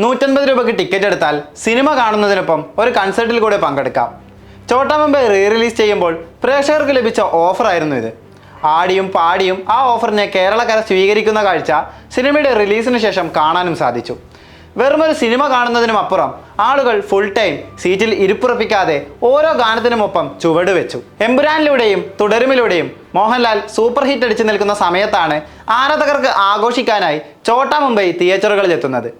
നൂറ്റൻപത് രൂപയ്ക്ക് ടിക്കറ്റ് എടുത്താൽ സിനിമ കാണുന്നതിനൊപ്പം ഒരു കൺസേർട്ടിൽ കൂടെ പങ്കെടുക്കാം. ചോട്ടാ മുംബൈ റീ റിലീസ് ചെയ്യുമ്പോൾ പ്രേക്ഷകർക്ക് ലഭിച്ച ഓഫറായിരുന്നു ഇത്. ആടിയും പാടിയും ആ ഓഫറിനെ കേരളക്കര സ്വീകരിക്കുന്ന കാഴ്ച സിനിമയുടെ റിലീസിന് ശേഷം കാണാനും സാധിച്ചു. വെറുമൊരു സിനിമ കാണുന്നതിനും അപ്പുറം ആളുകൾ ഫുൾ ടൈം സീറ്റിൽ ഇരിപ്പുറപ്പിക്കാതെ ഓരോ ഗാനത്തിനുമൊപ്പം ചുവട് വെച്ചു. എമ്പുരാനിലൂടെയും തുടരുമിലൂടെയും മോഹൻലാൽ സൂപ്പർ ഹിറ്റ് അടിച്ചു നിൽക്കുന്ന സമയത്താണ് ആരാധകർക്ക് ആഘോഷിക്കാനായി ചോട്ടാ മുംബൈ തിയേറ്ററുകളിൽ എത്തുന്നത്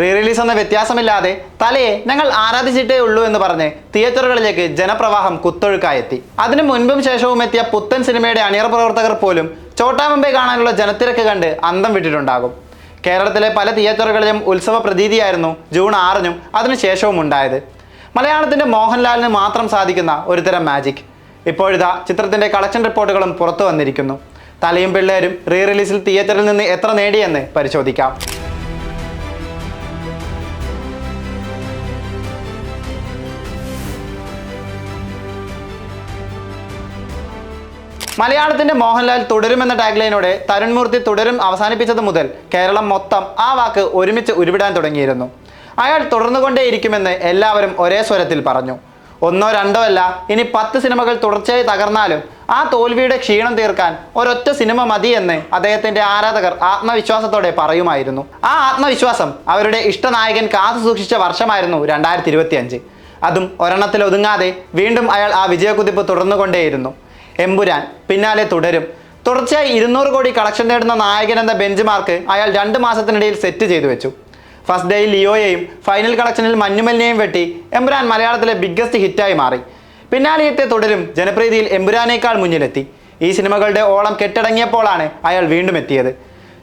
റീ റിലീസ് എന്ന വ്യത്യാസമില്ലാതെ തലയെ ഞങ്ങൾ ആരാധിച്ചിട്ടേ ഉള്ളൂ എന്ന് പറഞ്ഞ് തിയേറ്ററുകളിലേക്ക് ജനപ്രവാഹം കുത്തൊഴുക്കായെത്തി. അതിനു മുൻപും ശേഷവും എത്തിയ പുത്തൻ സിനിമയുടെ അണിയർ പ്രവർത്തകർ പോലും ചോട്ടാമുംബൈ കാണാനുള്ള ജനത്തിരക്ക് കണ്ട് അന്തം വിട്ടിട്ടുണ്ടാകും. കേരളത്തിലെ പല തിയേറ്ററുകളിലും ഉത്സവ പ്രതീതിയായിരുന്നു ജൂൺ ആറിനും അതിനുശേഷവും ഉണ്ടായത്. മലയാളത്തിന്റെ മോഹൻലാലിന് മാത്രം സാധിക്കുന്ന ഒരുതരം മാജിക്. ഇപ്പോഴിതാ ചിത്രത്തിന്റെ കളക്ഷൻ റിപ്പോർട്ടുകളും പുറത്തു വന്നിരിക്കുന്നു. തലയും പിള്ളേരും റീ റിലീസിൽ തിയേറ്ററിൽ നിന്ന് എത്ര നേടിയെന്ന് പരിശോധിക്കാം. മലയാളത്തിന്റെ മോഹൻലാൽ തുടരും എന്ന ടാഗ്ലൈനോടെ തരുൺമൂർത്തി തുടരും അവസാനിപ്പിച്ചത് മുതൽ കേരളം മൊത്തം ആ വാക്ക് ഒരുമിച്ച് ഉരുവിടാൻ തുടങ്ങിയിരുന്നു. അയാൾ തുടർന്നുകൊണ്ടേയിരിക്കുമെന്ന് എല്ലാവരും ഒരേ സ്വരത്തിൽ പറഞ്ഞു. ഒന്നോ രണ്ടോ അല്ല ഇനി പത്ത് സിനിമകൾ തുടർച്ചയായി തകർന്നാലും ആ തോൽവിയുടെ ക്ഷീണം തീർക്കാൻ ഒരൊറ്റ സിനിമ മതി എന്ന് അദ്ദേഹത്തിന്റെ ആരാധകർ ആത്മവിശ്വാസത്തോടെ പറയുമായിരുന്നു. ആ ആത്മവിശ്വാസം അവരുടെ ഇഷ്ടനായകൻ കാത്തു സൂക്ഷിച്ച വർഷമായിരുന്നു രണ്ടായിരത്തി അതും ഒരെണ്ണത്തിൽ ഒതുങ്ങാതെ വീണ്ടും അയാൾ ആ വിജയക്കുതിപ്പ് തുടർന്നുകൊണ്ടേയിരുന്നു. എമ്പുരാൻ പിന്നാലെ തുടരും. തുടർച്ചയായി ഇരുന്നൂറ് കോടി കളക്ഷൻ നേടുന്ന നായകൻ എന്ന ബെഞ്ച് മാർക്ക് അയാൾ രണ്ട് മാസത്തിനിടയിൽ സെറ്റ് ചെയ്തു വെച്ചു. ഫസ്റ്റ് ഡേയിൽ ലിയോയെയും ഫൈനൽ കളക്ഷനിൽ മഞ്ഞുമലിനെയും വെട്ടി എമ്പുരാൻ മലയാളത്തിലെ ബിഗ്ഗസ്റ്റ് ഹിറ്റായി മാറി. പിന്നാലെയത്തെ തുടരും ജനപ്രീതിയിൽ എമ്പുരാനേക്കാൾ മുന്നിലെത്തി. ഈ സിനിമകളുടെ ഓളം കെട്ടടങ്ങിയപ്പോഴാണ് അയാൾ വീണ്ടും എത്തിയത്.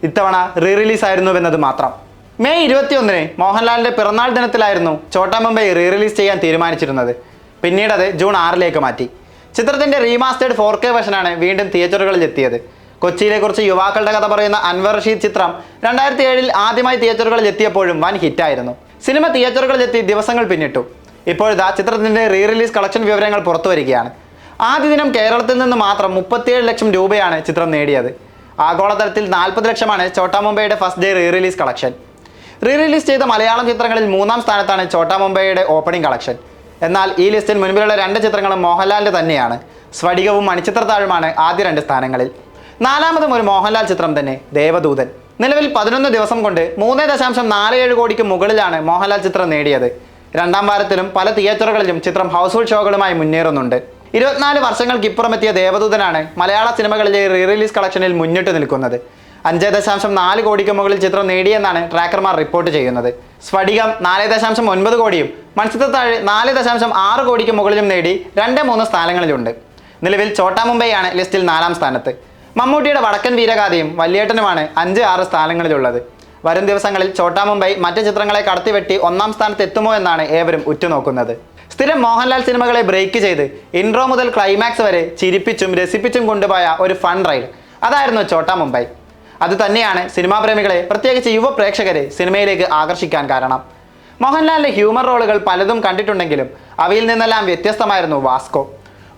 ഇത്തവണ റീ റിലീസ് ആയിരുന്നുവെന്നത് മാത്രം. മെയ് ഇരുപത്തിയൊന്നിന് മോഹൻലാലിന്റെ പിറന്നാൾ ദിനത്തിലായിരുന്നു ചോട്ടാ മുംബൈ റീ റിലീസ് ചെയ്യാൻ തീരുമാനിച്ചിരുന്നത്. പിന്നീട് അത് ജൂൺ ആറിലേക്ക് മാറ്റി. ചിത്രത്തിന്റെ റീമാസ്റ്റേഡ് ഫോർ കെ വെർഷനാണ് വീണ്ടും തിയേറ്ററുകളിൽ എത്തിയത് കൊച്ചിയിലെ കുറച്ച് യുവാക്കളുടെ കഥ പറയുന്ന അൻവർ റഷീദ് ചിത്രം രണ്ടായിരത്തി ഏഴിൽ ആദ്യമായി തിയേറ്ററുകളിൽ എത്തിയപ്പോഴും വൻ ഹിറ്റായിരുന്നു. സിനിമ തിയേറ്ററുകളിൽ എത്തി ദിവസങ്ങൾ പിന്നിട്ടു. ഇപ്പോഴിതാ ചിത്രത്തിന്റെ റീ റിലീസ് കളക്ഷൻ വിവരങ്ങൾ പുറത്തു വരികയാണ് ആദ്യ ദിനം കേരളത്തിൽ നിന്ന് മാത്രം മുപ്പത്തിയേഴ് ലക്ഷം രൂപയാണ് ചിത്രം നേടിയത്. ആഗോളതലത്തിൽ നാൽപ്പത് ലക്ഷമാണ് ചോട്ടാ മുംബൈയുടെ first day re release collection re release ചെയ്ത മലയാളം ചിത്രങ്ങളിൽ മൂന്നാം സ്ഥാനത്താണ് ചോട്ടാ മുംബൈയുടെ ഓപ്പണിംഗ് കളക്ഷൻ എന്നാൽ ഈ ലിസ്റ്റിൽ മുൻപിലുള്ള രണ്ട് ചിത്രങ്ങളും മോഹൻലാലിന്റെ തന്നെയാണ്. സ്ഫടികവും മണിച്ചിത്രത്താഴുമാണ് ആദ്യ രണ്ട് സ്ഥാനങ്ങളിൽ. നാലാമതും ഒരു മോഹൻലാൽ ചിത്രം തന്നെ ദേവദൂതൻ. നിലവിൽ പതിനൊന്ന് ദിവസം കൊണ്ട് മൂന്ന് ദശാംശം നാല് ഏഴ് കോടിക്ക് മുകളിലാണ് മോഹൻലാൽ ചിത്രം നേടിയത്. രണ്ടാം വാരത്തിലും പല തിയേറ്ററുകളിലും ചിത്രം ഹൗസ്ഫുൾ ഷോകളുമായി മുന്നേറുന്നുണ്ട്. ഇരുപത്തിനാല് വർഷങ്ങൾക്കിപ്പുറമെത്തിയ ദേവദൂതനാണ് മലയാള സിനിമകളിലെ റീ റിലീസ് കളക്ഷനിൽ മുന്നിട്ട് നിൽക്കുന്നത്. അഞ്ച് ദശാംശം നാല് കോടിക്ക് മുകളിൽ ചിത്രം നേടിയെന്നാണ് ട്രാക്കർമാർ റിപ്പോർട്ട് ചെയ്യുന്നത്. സ്ഫടികം നാല് ദശാംശം ഒൻപത് കോടിയും മത്സ്യത്താഴ് നാല് ദശാംശം ആറ് കോടിക്ക് മുകളിലും നേടി രണ്ട് മൂന്ന് സ്ഥാനങ്ങളിലുണ്ട്. നിലവിൽ ചോട്ടാ മുംബൈയാണ് ലിസ്റ്റിൽ നാലാം സ്ഥാനത്ത്. മമ്മൂട്ടിയുടെ വടക്കൻ വീരഗാഥയും വല്യേട്ടനുമാണ് അഞ്ച് ആറ് സ്ഥാനങ്ങളിലുള്ളത്. വരും ദിവസങ്ങളിൽ ചോട്ടാ മുംബൈ മറ്റ് ചിത്രങ്ങളെ കടത്തിവെട്ടി ഒന്നാം സ്ഥാനത്ത് എത്തുമോ എന്നാണ് ഏവരും ഉറ്റുനോക്കുന്നത്. സ്ഥിരം മോഹൻലാൽ സിനിമകളെ ബ്രേക്ക് ചെയ്ത് ഇൻട്രോ മുതൽ ക്ലൈമാക്സ് വരെ ചിരിപ്പിച്ചും രസിപ്പിച്ചും കൊണ്ടുപോയ ഒരു ഫൺ റൈഡ് അതായിരുന്നു ചോട്ടാ മുംബൈ. അത് തന്നെയാണ് പ്രേമികളെ പ്രത്യേകിച്ച് യുവ പ്രേക്ഷകരെ സിനിമയിലേക്ക് ആകർഷിക്കാൻ കാരണം. മോഹൻലാലിന്റെ ഹ്യൂമർ റോളുകൾ പലതും കണ്ടിട്ടുണ്ടെങ്കിലും അവയിൽ നിന്നെല്ലാം വ്യത്യസ്തമായിരുന്നു വാസ്കോ.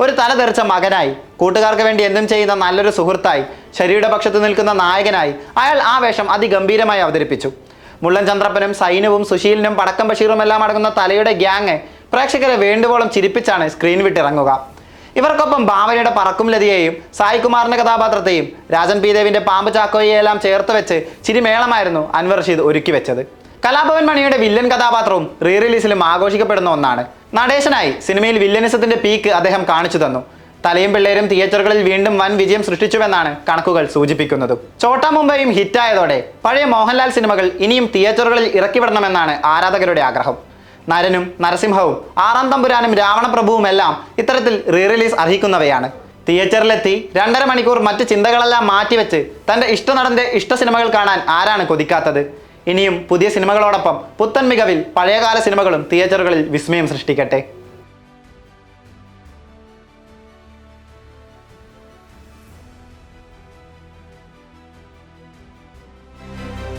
ഒരു തലതെറിച്ച മകനായി കൂട്ടുകാർക്ക് വേണ്ടി എന്തും ചെയ്യുന്ന നല്ലൊരു സുഹൃത്തായി ശരിയുടെ പക്ഷത്ത് നിൽക്കുന്ന നായകനായി അയാൾ ആ വേഷം അതിഗംഭീരമായി അവതരിപ്പിച്ചു. മുള്ളൻ ചന്ദ്രപ്പനും സൈനുവും സുശീലിനും പടക്കം ബഷീറും എല്ലാം അടങ്ങുന്ന തലയുടെ ഗ്യാങ് പ്രേക്ഷകരെ വേണ്ടുവോളം ചിരിപ്പിച്ചാണ് സ്ക്രീൻ വിട്ടിറങ്ങുക. ഇവർക്കൊപ്പം ഭാവനയുടെ പറക്കും ലതിയെയും സായികുമാറിന്റെ കഥാപാത്രത്തെയും രാജൻ പി ദേവിന്റെ പാമ്പ് ചാക്കോയെല്ലാം ചേർത്ത് വെച്ച് ചിരിമേളമായിരുന്നു അൻവർ റഷീദ് ഒരുക്കി വെച്ചത്. കലാഭവൻ മണിയുടെ വില്ലൻ കഥാപാത്രവും റീ റിലീസിലും ആഘോഷിക്കപ്പെടുന്ന ഒന്നാണ്. നടേശനായി സിനിമയിൽ വില്ലനിസത്തിന്റെ പീക്ക് അദ്ദേഹം കാണിച്ചു തന്നു. തലയും പിള്ളേരും തിയേറ്ററുകളിൽ വീണ്ടും വൻ വിജയം സൃഷ്ടിച്ചുവെന്നാണ് കണക്കുകൾ സൂചിപ്പിക്കുന്നത്. ചോട്ടാ മുംബൈയും ഹിറ്റായതോടെ പഴയ മോഹൻലാൽ സിനിമകൾ ഇനിയും തിയേറ്ററുകളിൽ ഇറക്കിവിടണമെന്നാണ് ആരാധകരുടെ ആഗ്രഹം. നരനും നരസിംഹവും ആറാം തമ്പുരാനും രാവണപ്രഭുവും എല്ലാം ഇത്തരത്തിൽ റീ റിലീസ് അർഹിക്കുന്നവയാണ്. തിയേറ്ററിലെത്തി രണ്ടര മണിക്കൂർ മറ്റ് ചിന്തകളെല്ലാം മാറ്റിവെച്ച് തന്റെ ഇഷ്ടനടന്റെ ഇഷ്ട സിനിമകൾ കാണാൻ ആരാണ് കൊതിക്കാത്തത്? ഇനിയും പുതിയ സിനിമകളോടൊപ്പം പുത്തൻ മികവിൽ പഴയകാല സിനിമകളും തിയേറ്ററുകളിൽ വിസ്മയം സൃഷ്ടിക്കട്ടെ.